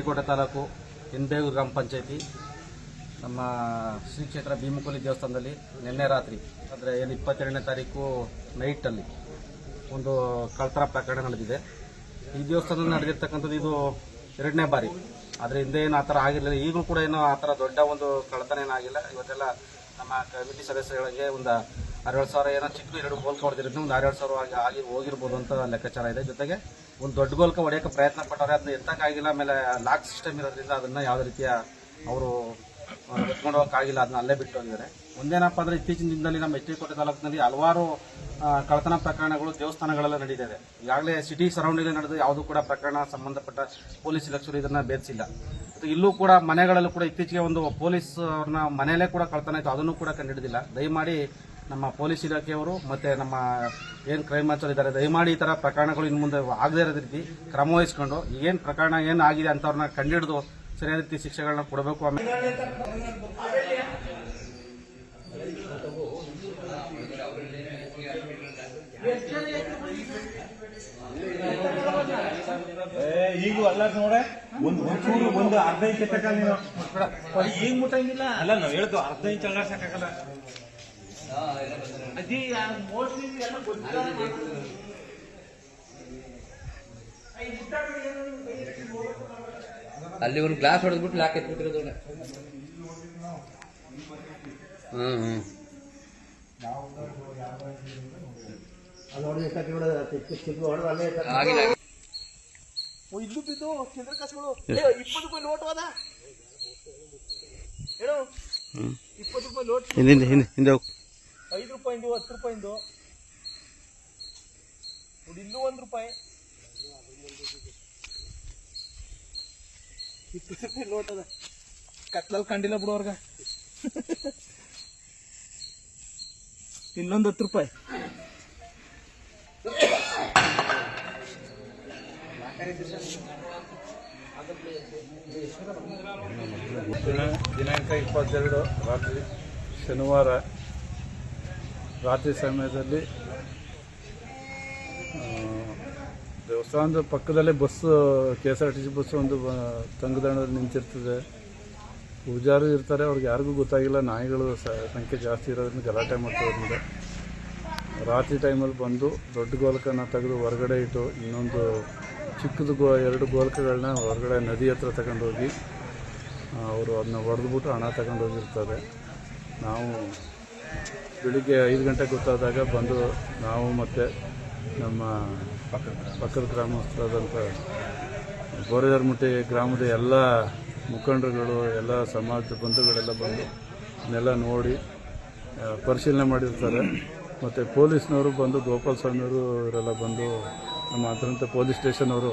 ಎಚ್ಚರಿಕೋಟೆ ತಾಲೂಕು ಎನ್ಬೇಗೂರು ಗ್ರಾಮ ಪಂಚಾಯತಿ, ನಮ್ಮ ಶ್ರೀ ಕ್ಷೇತ್ರ ಭೀಮಕೊಲಿ ದೇವಸ್ಥಾನದಲ್ಲಿ ನಿನ್ನೆ ರಾತ್ರಿ, ಅಂದರೆ ಏನು ಇಪ್ಪತ್ತೆರಡನೇ ತಾರೀಕು ನೈಟಲ್ಲಿ ಒಂದು ಕಳ್ತರ ಪ್ರಕರಣ ನಡೆದಿದೆ. ಈ ದೇವಸ್ಥಾನದಲ್ಲಿ ನಡೆದಿರ್ತಕ್ಕಂಥದ್ದು ಇದು ಎರಡನೇ ಬಾರಿ. ಆದರೆ ಹಿಂದೆ ಏನು ಆ ಥರ ಆಗಿರಲಿಲ್ಲ. ಈಗಲೂ ಕೂಡ ಏನೋ ಆ ಥರ ದೊಡ್ಡ ಒಂದು ಕಳ್ತನ ಏನಾಗಿಲ್ಲ. ಇವತ್ತೆಲ್ಲ ನಮ್ಮ ಕಮಿಟಿ ಸದಸ್ಯಗಳಿಗೆ ಒಂದು ಆರೇಳು ಸಾವಿರ ಏನೋ ಚಿಕ್ಕ ಎರಡು ಗೋಲ್ಕ ಹೊಡೆದಿರೋದು ಒಂದು ಆರೇಳು ಸಾವಿರ ಆಗಿ ಆಗಿ ಹೋಗಿರ್ಬೋದು ಅಂತ ಲೆಕ್ಕಾಚಾರ ಇದೆ. ಜೊತೆಗೆ ಒಂದು ದೊಡ್ಡ ಗೋಲ್ಕ ಹೊಡೆಯೋಕೆ ಪ್ರಯತ್ನ ಪಟ್ಟವ್ರೆ, ಅದನ್ನ ಎತ್ತಕ್ಕಾಗಿಲ್ಲ ಆಮೇಲೆ ಲಾಕ್ ಸಿಸ್ಟಮ್ ಇರೋದ್ರಿಂದ ಅದನ್ನ ಯಾವುದೇ ರೀತಿಯ ಅವರು ಎತ್ಕೊಂಡು ಹೋಗೋಕ್ಕಾಗಿಲ್ಲ ಅದನ್ನ ಅಲ್ಲೇ ಬಿಟ್ಟು ಹೋಗಿದ್ದಾರೆ. ಒಂದೇನಪ್ಪ ಅಂದ್ರೆ ಇತ್ತೀಚಿನ ದಿನದಲ್ಲಿ ನಮ್ಮ ಕೋಟೆ ತಾಲೂಕಿನಲ್ಲಿ ಹಲವಾರು ಕಳತನ ಪ್ರಕರಣಗಳು ದೇವಸ್ಥಾನಗಳೆಲ್ಲ ನಡೀತಿದೆ ಈಗಾಗಲೇ ಸಿಟಿ ಸರೌಂಡಿಂಗ್ ನಡೆದು ಯಾವುದೂ ಕೂಡ ಪ್ರಕರಣ ಸಂಬಂಧಪಟ್ಟ ಪೊಲೀಸ್ ಇಲಾಖೆಯವರು ಇದನ್ನ ಮತ್ತು ಇಲ್ಲೂ ಕೂಡ ಮನೆಗಳಲ್ಲೂ ಕೂಡ ಇತ್ತೀಚೆಗೆ ಒಂದು ಪೊಲೀಸ್ ಅವ್ರನ್ನ ಮನೆಯಲ್ಲೇ ಕೂಡ ಕಳ್ತನ ಇತ್ತು ಅದನ್ನು ಕೂಡ ಕಂಡುಹಿಡಿದಿಲ್ಲ. ದಯಮಾಡಿ ನಮ್ಮ ಪೊಲೀಸ್ ಇಲಾಖೆಯವರು ಮತ್ತೆ ನಮ್ಮ ಏನು ಕ್ರೈಮ್ ಮಾಸ್ಟರ್ ಇದ್ದಾರೆ ದಯಮಾಡಿ ಈ ಥರ ಪ್ರಕರಣಗಳು ಇನ್ನು ಮುಂದೆ ಆಗದೇ ಇರೋದ ರೀತಿ ಕ್ರಮ ವಹಿಸ್ಕೊಂಡು ಏನು ಪ್ರಕರಣ ಏನು ಆಗಿದೆ ಅಂತವ್ರನ್ನ ಕಂಡಿಡಿದು ಸರಿಯಾದ ರೀತಿ ಶಿಕ್ಷೆಗಳನ್ನ ಕೊಡಬೇಕು ಆಮೇಲೆ ಈಗೂ ಅಲ್ಲ ನೋಡೆ ಒಂದು ಒಂಚೂರು ಒಂದು ಅರ್ಧ ಇಂಚ್ ನೀನು ಈಗ ಮುಟ್ಟಂಗಿಲ್ಲ. ಅಲ್ಲ ನಾವು ಹೇಳ್ದು ಅರ್ಧ ಇಂಚ್ ಅಲ್ಲ ಸಾಕಾಗಲ್ಲ ಅಜ್ಜಿ ಮೋಸ್ಟ್ಲಿ ಎಲ್ಲ ಅಲ್ಲಿ ಒಂದು ಗ್ಲಾಸ್ ಹೊಡೆದ್ಬಿಟ್ಟು ಲಾಕ್ ಎತ್ಬಿಟ್ಟಿರೋದು ಹ್ಮ್ ಹ್ಮ್. ಆಗಿಲ್ಲ ಆಗಿಲ್ಲ. ಇದ್ದು ಬಿದ್ದು ಚಿಲ್ಲರೆ ಕಾಸುಗಳು ಇಪ್ಪತ್ತು ರೂಪಾಯಿ ನೋಟ್ ಅದ ಹೇಳು. ಇಪ್ಪತ್ತು ರೂಪಾಯಿ ನೋಟ್. ಹಿಂದೆ ಹಿಂದೆ ಹಿಂದೆ ಹೋಗು. ರೂಪಾಯಿಂದು, ಹತ್ತು ರೂಪಾಯಿಂದು. ನೋಡಿ, ಇಲ್ಲೂ ಒಂದು ರೂಪಾಯಿ. ಇಪ್ಪತ್ತು ರೂಪಾಯಿ ಲೋಟದ ಕತ್ಲಲ್ಲಿ ಕಂಡಿಲ್ಲ ಬಿಡೋರ್ಗ ಇನ್ನೊಂದು ಹತ್ತು ರೂಪಾಯಿ. ದಿನ ದಿನಾಂಕ ಇಪ್ಪತ್ತೆರಡು, ರಾತ್ರಿ ಶನಿವಾರ. ರಾತ್ರಿ ಸಮಯದಲ್ಲಿ ದೇವಸ್ಥಾನದ ಪಕ್ಕದಲ್ಲೇ bus K S R T C bus ಒಂದು ತಂಗುದಾಣದಲ್ಲಿ ನಿಂತಿರ್ತದೆ. ಪೂಜಾರು ಇರ್ತಾರೆ, ಅವ್ರಿಗೆ ಯಾರಿಗೂ ಗೊತ್ತಾಗಿಲ್ಲ. ನಾಯಿಗಳು ಸಂಖ್ಯೆ ಜಾಸ್ತಿ ಇರೋದ್ರಿಂದ ಗಲಾಟೆ ಮಾಡ್ತಿರೋದ್ರಿಂದ ರಾತ್ರಿ ಟೈಮಲ್ಲಿ ಬಂದು ದೊಡ್ಡ ಗೋಲಕನ ತೆಗೆದು ಹೊರಗಡೆ ಇಟ್ಟು, ಇನ್ನೊಂದು ಚಿಕ್ಕದು ಗೋ, ಎರಡು ಗೋಲಕಗಳನ್ನ ಹೊರಗಡೆ ನದಿ ಹತ್ರ ತಗೊಂಡೋಗಿ ಅವರು ಅದನ್ನ ಹೊಡೆದ್ಬಿಟ್ಟು ಹಣ ತಗೊಂಡು ಹೋಗಿರ್ತಾರೆ ನಾವು ಬೆಳಿಗ್ಗೆ ಐದು ಗಂಟೆಗೆ ಗೊತ್ತಾದಾಗ ಬಂದು ನಾವು ಮತ್ತು ನಮ್ಮ ಪಕ್ಕದ ಗ್ರಾಮಸ್ಥರಾದಂಥ ಬೋರೆದರ್ಮುಟ್ಟಿ ಗ್ರಾಮದ ಎಲ್ಲ ಮುಖಂಡರುಗಳು, ಎಲ್ಲ ಸಮಾಜದ ಬಂಧುಗಳೆಲ್ಲ ಬಂದು ಇದನ್ನೆಲ್ಲ ನೋಡಿ ಪರಿಶೀಲನೆ ಮಾಡಿರ್ತಾರೆ. ಮತ್ತು ಪೊಲೀಸ್ನವರು ಬಂದು ಗೋಪಾಲ ಸ್ವಾಮಿಯವರು ಇವರೆಲ್ಲ ಬಂದು ನಮ್ಮ ಅದರಂತೆ ಪೊಲೀಸ್ ಸ್ಟೇಷನ್ ಅವರು